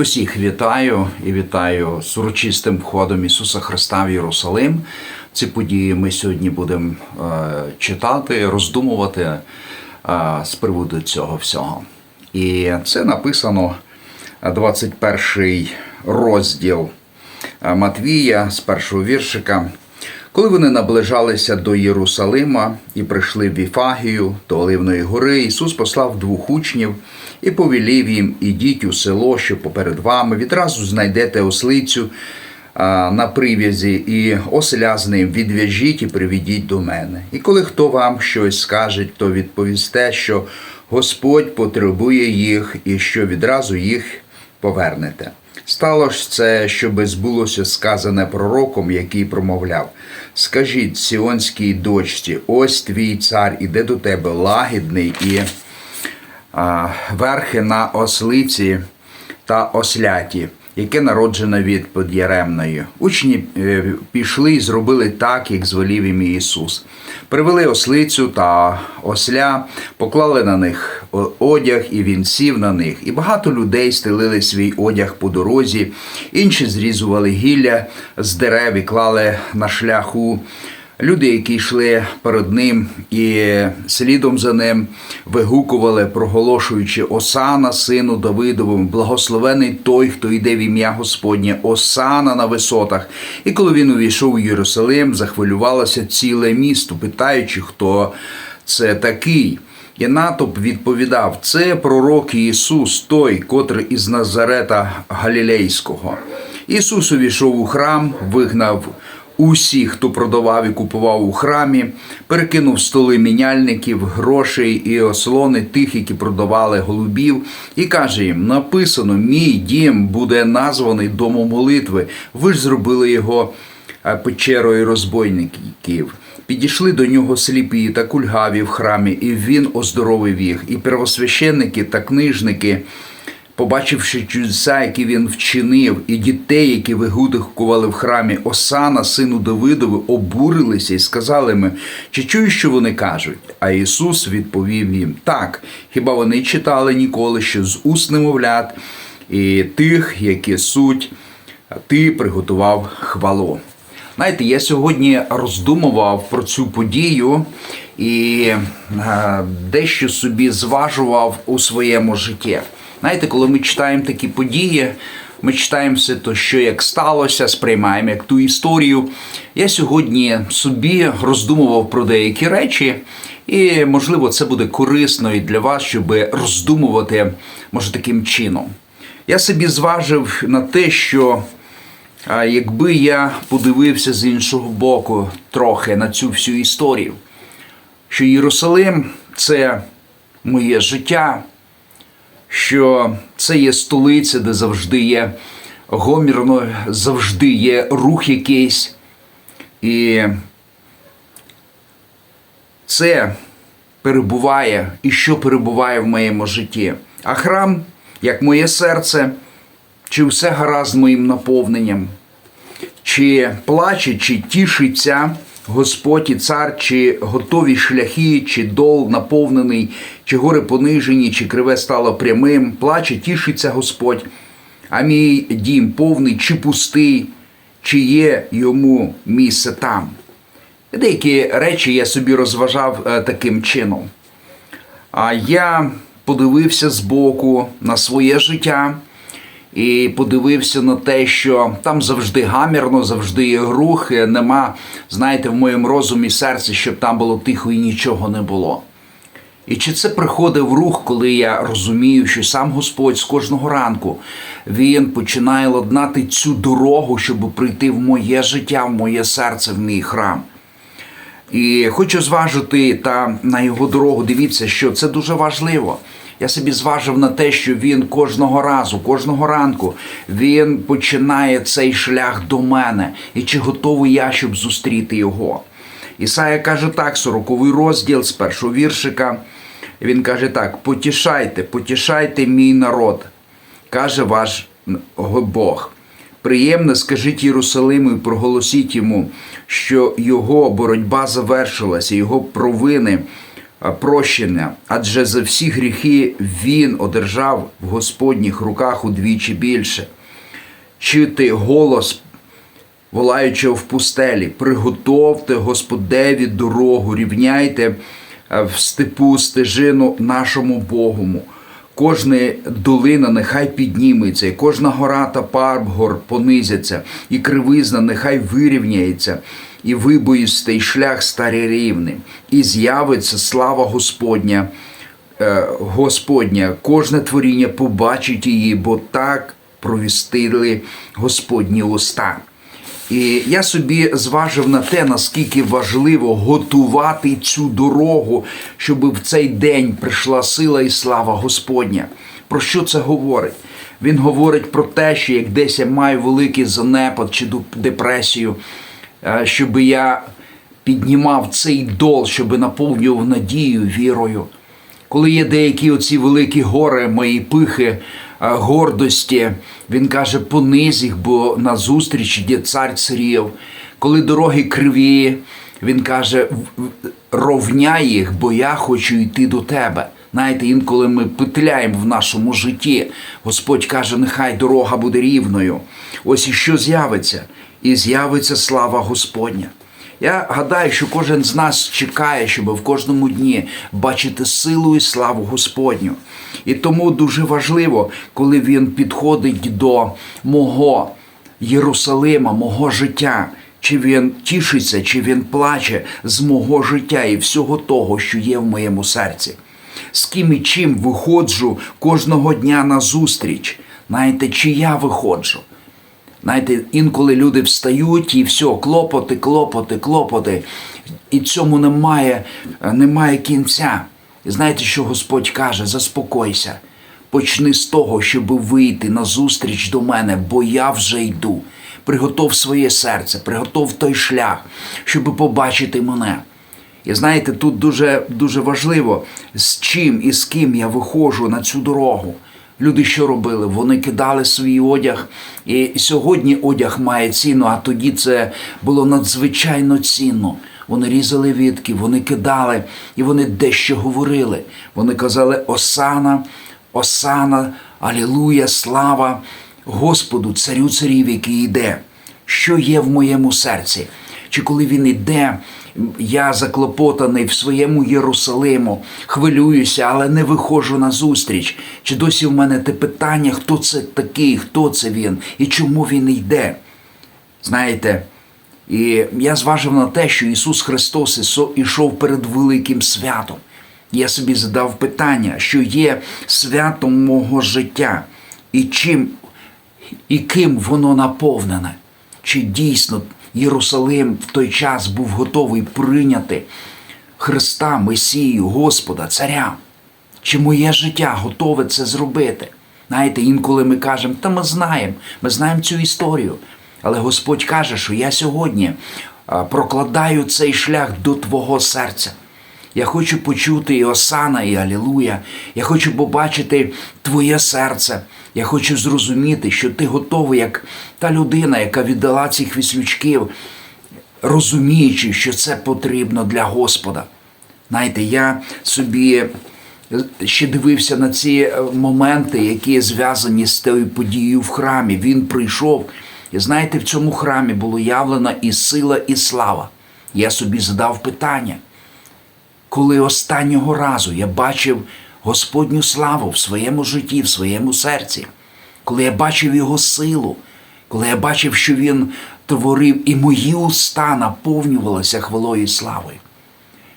Усіх вітаю і вітаю з урочистим входом Ісуса Христа в Єрусалим. Ці події ми сьогодні будемо е, читати, роздумувати е, з приводу цього всього. І це написано е, 21 розділ е, Матвія з першого віршика. Коли вони наближалися до Єрусалима і прийшли в Віфагію до Оливної гори, Ісус послав двох учнів і повелів їм: ідіть у село, що поперед вами, відразу знайдете ослицю на прив'язі, і осля з ним відв'яжіть і приведіть до мене. І коли хто вам щось скаже, то відповісте, що Господь потребує їх і що відразу їх повернете. Стало ж це, щоби збулося сказане пророком, який промовляв: Скажіть сіонській дочці, ось твій цар іде до тебе лагідний і а, верхи на ослиці та осляті, яке народжено від под'яремної. Учні е, пішли і зробили так, як звелів їм Ісус. Привели ослицю та осля, поклали на них одяг, і він сів на них. І багато людей стелили свій одяг по дорозі, інші зрізували гілля з дерев і клали на шляху. Люди, які йшли перед ним і слідом за ним, вигукували, проголошуючи Осана, сину Давидовому, благословений той, хто йде в ім'я Господнє, Осана на висотах. І коли він увійшов у Єрусалим, захвилювалося ціле місто, питаючи, хто це такий. І натовп відповідав: це пророк Ісус, той, котрий із Назарета Галілейського. Ісус увійшов у храм, вигнав усіх, хто продавав і купував у храмі, перекинув столи міняльників, грошей і ослони тих, які продавали голубів, і каже їм: написано: мій дім буде названий домом молитви. Ви ж зробили його е, печерою розбойників. Підійшли до нього сліпі та кульгаві в храмі, і він оздоровив їх. І первосвященники та книжники, побачивши чудеса, які він вчинив, і дітей, які вигудкували в храмі Осана, сину Давидові, обурилися і сказали йому, чи чуєш, що вони кажуть? А Ісус відповів їм: так, хіба вони читали ніколи, що з уст немовлят і тих, які суть, ти приготував хвалу. Знаєте, я сьогодні роздумував про цю подію і е, дещо собі зважував у своєму житті. Знаєте, коли ми читаємо такі події, ми читаємо все то, що як сталося, сприймаємо як ту історію. Я сьогодні собі роздумував про деякі речі, і можливо це буде корисно і для вас, щоб роздумувати може таким чином. Я собі зважив на те, що якби я подивився з іншого боку трохи на цю всю історію, що Єрусалим це моє життя, що це є столиця, де завжди є гомірно, завжди є рух якийсь. І це перебуває і що перебуває в моєму житті. А храм, як моє серце, чи все гаразд моїм наповненням, чи плаче, чи тішиться Господь і цар, чи готові шляхи, чи дол наповнений, чи гори понижені, чи криве стало прямим, плаче, тішиться Господь, а мій дім повний, чи пустий, чи є йому місце там. Деякі речі я собі розважав е, таким чином. А я подивився збоку на своє життя і подивився на те, що там завжди гамірно, завжди є рух, нема, знаєте, в моєму розумі серці, щоб там було тихо і нічого не було. І чи це приходив рух, коли я розумію, що сам Господь з кожного ранку він починає ладнати цю дорогу, щоб прийти в моє життя, в моє серце, в мій храм. І хочу зважити та на його дорогу. Дивіться, що це дуже важливо. Я собі зважив на те, що він кожного разу, кожного ранку, він починає цей шлях до мене. І чи готовий я, щоб зустріти його? Ісая каже так, 40 розділ з першого віршика. Він каже так: потішайте, потішайте мій народ, каже ваш Бог. Приємно скажіть Єрусалиму і проголосіть йому, що його боротьба завершилася, його провини прощення, адже за всі гріхи він одержав в Господніх руках удвічі більше. Чути голос волаючого в пустелі, приготовте Господеві дорогу, рівняйте е, в степу стежину нашому Богому. Кожна долина нехай підніметься, і кожна гора та парбгор понизяться, і кривизна нехай вирівняється, і вибоїстий шлях старі рівний, і з'явиться слава Господня, е, Господня, кожне творіння побачить її, бо так провістили Господні уста. І я собі зважив на те, наскільки важливо готувати цю дорогу, щоб в цей день прийшла сила і слава Господня. Про що це говорить? Він говорить про те, що як десь я маю великий занепад чи депресію, щоб я піднімав цей дол, щоб наповнював надією, вірою. Коли є деякі оці великі гори, мої пихи, е, гордості, він каже, понизь їх, бо назустріч йде цар царів. Коли дороги криві, він каже, «В- в- ровняй їх, бо я хочу йти до тебе. Знаєте, інколи ми петляємо в нашому житті. Господь каже, нехай дорога буде рівною. Ось і що з'явиться? І з'явиться слава Господня. Я гадаю, що кожен з нас чекає, щоб в кожному дні бачити силу і славу Господню. І тому дуже важливо, коли він підходить до мого Єрусалима, мого життя. Чи він тішиться, чи він плаче з мого життя і всього того, що є в моєму серці. З ким і чим виходжу кожного дня на зустріч. Знаєте, чи я виходжу? Знаєте, інколи люди встають і все, клопоти, клопоти, клопоти. І цьому немає, немає кінця. І знаєте, що Господь каже? Заспокойся. Почни з того, щоб вийти на зустріч до мене, бо я вже йду. Приготов своє серце, приготов той шлях, щоб побачити мене. І знаєте, тут дуже, дуже важливо, з чим і з ким я виходжу на цю дорогу. Люди що робили? Вони кидали свій одяг. І сьогодні одяг має ціну, а тоді це було надзвичайно цінно. Вони різали вітки, вони кидали і вони дещо говорили. Вони казали Осана, Осана, Алілуя, слава Господу, царю царів, який йде. Що є в моєму серці? Чи коли він іде, я заклопотаний в своєму Єрусалиму, хвилююся, але не виходжу на зустріч. Чи досі в мене те питання, хто це такий, хто це він і чому він йде? Знаєте, і я зважив на те, що Ісус Христос ішов перед великим святом. Я собі задав питання, що є святом мого життя, і чим і ким воно наповнене? Чи дійсно Єрусалим в той час був готовий прийняти Христа, Месію, Господа, Царя? Чи моє життя готове це зробити? Знаєте, інколи ми кажемо, та ми знаємо, ми знаємо цю історію. Але Господь каже, що я сьогодні прокладаю цей шлях до Твого серця. Я хочу почути і Осана, і Алілуя. Я хочу побачити Твоє серце. Я хочу зрозуміти, що ти готовий, як та людина, яка віддала цих віслючків, розуміючи, що це потрібно для Господа. Знаєте, я собі ще дивився на ці е, моменти, які зв'язані з тією подією в храмі. Він прийшов, і знаєте, в цьому храмі було явлена і сила, і слава. Я собі задав питання коли останнього разу я бачив Господню славу в своєму житті, в своєму серці, коли я бачив Його силу, коли я бачив, що Він творив, і мої уста наповнювалися хвалою і славою.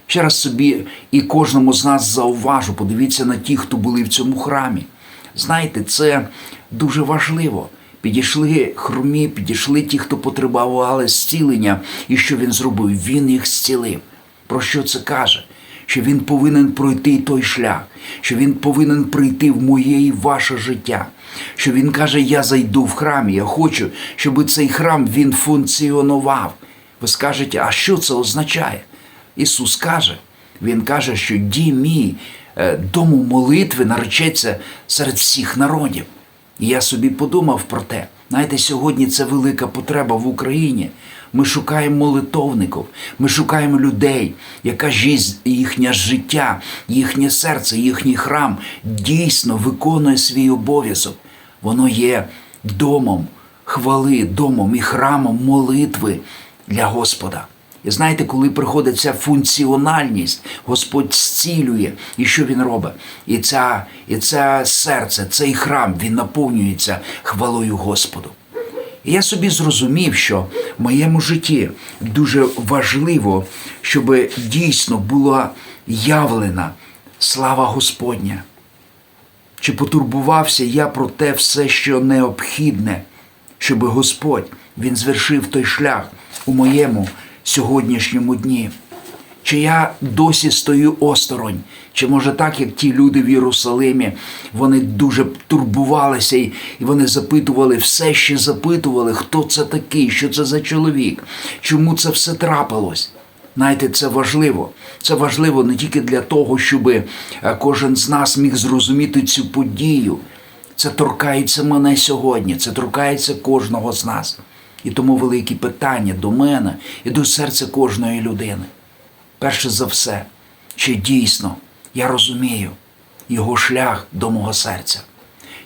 Ще раз собі і кожному з нас зауважу, подивіться на ті, хто були в цьому храмі. Знаєте, це дуже важливо. Підійшли хромі, підійшли ті, хто потребували зцілення, і що він зробив? Він їх зцілив. Про що це каже? Що він повинен пройти той шлях, що він повинен прийти в моє і ваше життя. Що він каже: Я зайду в храм, я хочу, щоб цей храм він функціонував. Ви скажете, а що це означає? Ісус каже, Він каже, що дім мій е, дому молитви наречеться серед всіх народів. І я собі подумав про те. Знаєте, сьогодні це велика потреба в Україні. Ми шукаємо молитовників, ми шукаємо людей, яка жість, їхнє життя, їхнє серце, їхній храм дійсно виконує свій обов'язок. Воно є домом хвали, домом і храмом молитви для Господа. І знаєте, коли приходить ця функціональність, Господь зцілює, і що він робить? І ця, і це серце, цей храм, він наповнюється хвалою Господу. Я собі зрозумів, що в моєму житті дуже важливо, щоб дійсно була явлена слава Господня. Чи потурбувався я про те все, що необхідне, щоб Господь Він звершив той шлях у моєму сьогоднішньому дні? Чи я досі стою осторонь? Чи може так, як ті люди в Єрусалимі, вони дуже турбувалися і вони запитували, все ще запитували, хто це такий, що це за чоловік, чому це все трапилось? Знаєте, це важливо. Це важливо не тільки для того, щоб е, кожен з нас міг зрозуміти цю подію. Це торкається мене сьогодні, це торкається кожного з нас. І тому великі питання до мене і до серця кожної людини. Перше за все, чи дійсно я розумію його шлях до мого серця?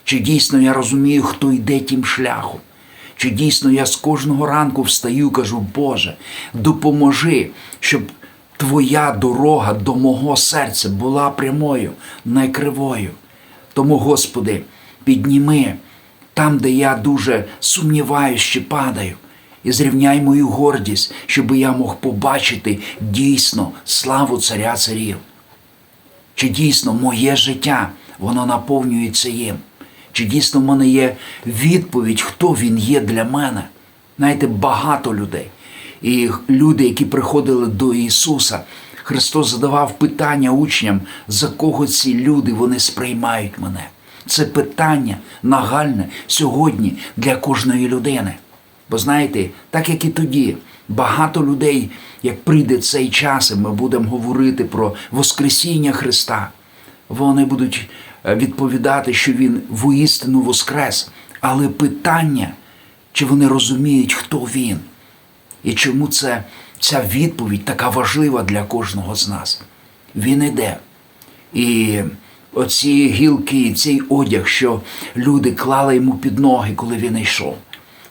Чи дійсно я розумію, хто йде тим шляхом? Чи дійсно я з кожного ранку встаю кажу, Боже, допоможи, щоб Твоя дорога до мого серця була прямою, не кривою. Тому, Господи, підніми там, де я дуже сумніваюсь чи падаю, і зрівняй мою гордість, щоб я мог побачити дійсно славу Царя Царів. Чи дійсно моє життя воно наповнюється їм? Чи дійсно в мене є відповідь, хто він є для мене? Знаєте, багато людей. І люди, які приходили до Ісуса, Христос задавав питання учням, за кого ці люди вони сприймають мене. Це питання нагальне сьогодні для кожної людини. Бо знаєте, так як і тоді, багато людей, як прийде цей час, і ми будемо говорити про Воскресіння Христа, вони будуть е, відповідати, що Він воістину воскрес. Але питання, чи вони розуміють, хто він, і чому це, ця відповідь така важлива для кожного з нас. Він іде. І оці гілки, цей одяг, що люди клали йому під ноги, коли він йшов.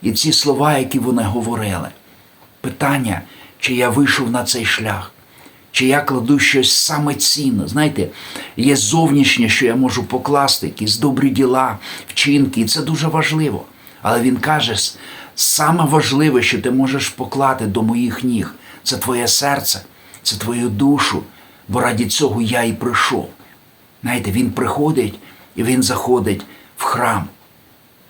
І ці слова, які вони говорили. Питання, чи я вийшов на цей шлях, чи я кладу щось саме цінне. Знаєте, є зовнішнє, що я можу покласти, якісь добрі діла, вчинки, і це дуже важливо. Але він каже, саме важливе, що ти можеш поклати до моїх ніг, це твоє серце, це твою душу, бо раді цього я і прийшов. Знаєте, він приходить і він заходить в храм.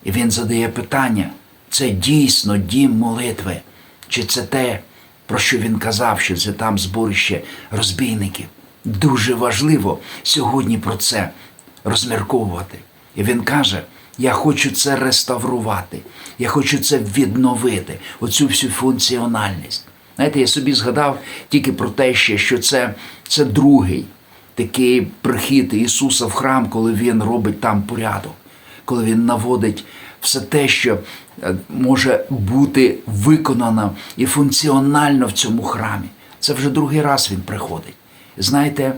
І він задає питання: це дійсно дім молитви? Чи це те, про що він казав, що це там зборище розбійників? Дуже важливо сьогодні про це розмірковувати. І він каже: я хочу це реставрувати, я хочу це відновити, оцю всю функціональність. Знаєте, я собі згадав тільки про те, що це, це другий такий прихід Ісуса в храм, коли Він робить там порядок, коли Він наводить все те, що е, може бути виконано і функціонально в цьому храмі. Це вже другий раз він приходить. Знаєте,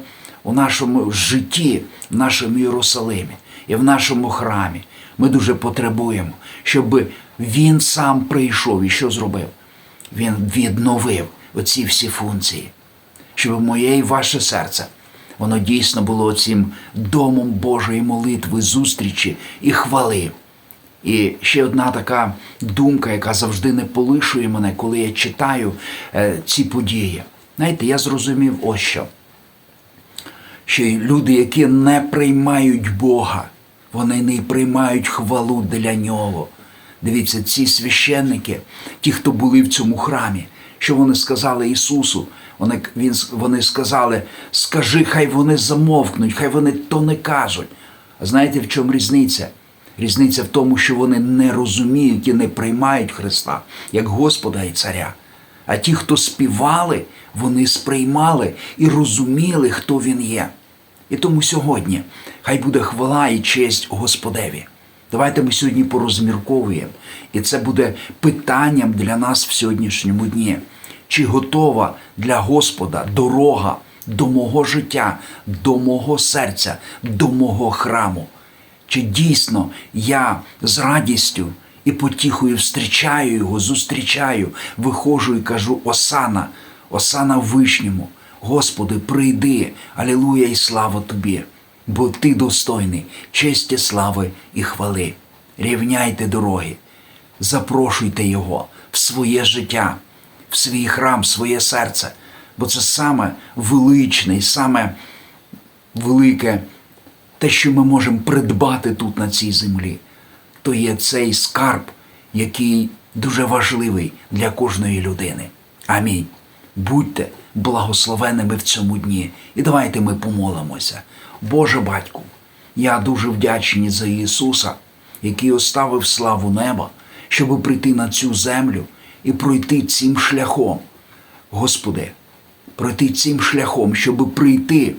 у нашому житті, в нашому Єрусалимі і в нашому храмі ми дуже потребуємо, щоб він сам прийшов і що зробив? Він відновив оці всі функції, щоб моє і ваше серце. Воно дійсно було цим домом Божої молитви, зустрічі і хвали. І ще одна така думка, яка завжди не полишує мене, коли я читаю е, ці події. Знаєте, я зрозумів ось що. Що люди, які не приймають Бога, вони не приймають хвалу для нього. Дивіться, ці священники, ті, хто були в цьому храмі, що вони сказали Ісусу, вони, він, вони сказали, скажи, хай вони замовкнуть, хай вони то не кажуть. А знаєте, в чому різниця? Різниця в тому, що вони не розуміють і не приймають Христа як Господа і Царя. А ті, хто співали, вони сприймали і розуміли, хто Він є. І тому сьогодні хай буде хвала і честь Господеві. Давайте ми сьогодні порозмірковуємо. І це буде питанням для нас в сьогоднішньому дні. Чи готова для Господа дорога до мого життя, до мого серця, до мого храму? Чи дійсно я з радістю і потіхою встрічаю його, зустрічаю, виходжу і кажу Осана, Осана Вишньому, Господи, прийди, Алілуя і слава Тобі, бо Ти достойний честі, слави і хвали. Рівняйте дороги, запрошуйте Його в своє життя, в свій храм, в своє серце, бо це саме величне і саме велике те, що ми можемо придбати тут на цій землі, то є цей скарб, який дуже важливий для кожної людини. Амінь. Будьте благословенними в цьому дні. І давайте ми помолимося. Боже батьку, я дуже вдячний за Ісуса, який оставив славу неба, щоб прийти на цю землю і пройти цим шляхом. Господи, пройти цим шляхом, щоб прийти,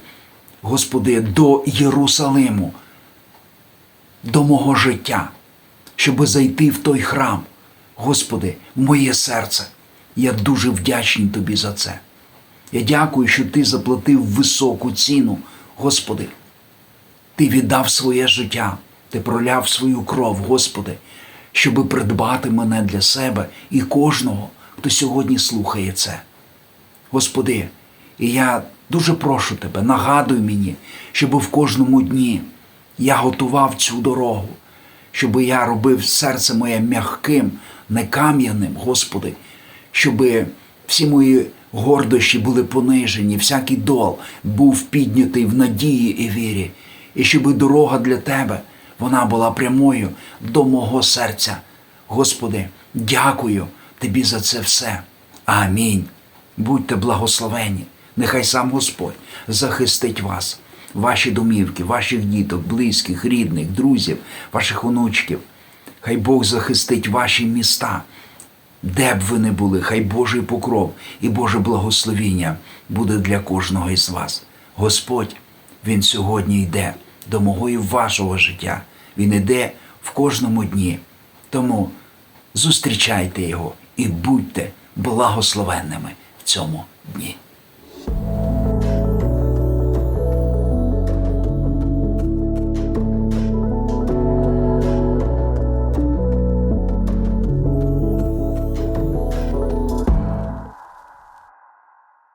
Господи, до Єрусалиму, до мого життя, щоб зайти в той храм. Господи, моє серце. Я дуже вдячний Тобі за це. Я дякую, що Ти заплатив високу ціну, Господи. Ти віддав своє життя, Ти проляв свою кров, Господи, щоби придбати мене для себе і кожного, хто сьогодні слухає це. Господи, і я дуже прошу Тебе, нагадуй мені, щоб в кожному дні я готував цю дорогу, щоб я робив серце моє м'яким, не кам'яним, Господи, щоб всі мої гордощі були понижені, всякий дол був піднятий в надії і вірі, і щоб дорога для Тебе вона була прямою до мого серця. Господи, дякую Тобі за це все. Амінь. Будьте благословені. Нехай сам Господь захистить вас, ваші домівки, ваших діток, близьких, рідних, друзів, ваших онучків. Хай Бог захистить ваші міста, де б ви не були, хай Божий покров і Боже благословіння буде для кожного із вас. Господь, Він сьогодні йде до мого і вашого життя. Він йде в кожному дні. Тому зустрічайте його і будьте благословенними в цьому дні.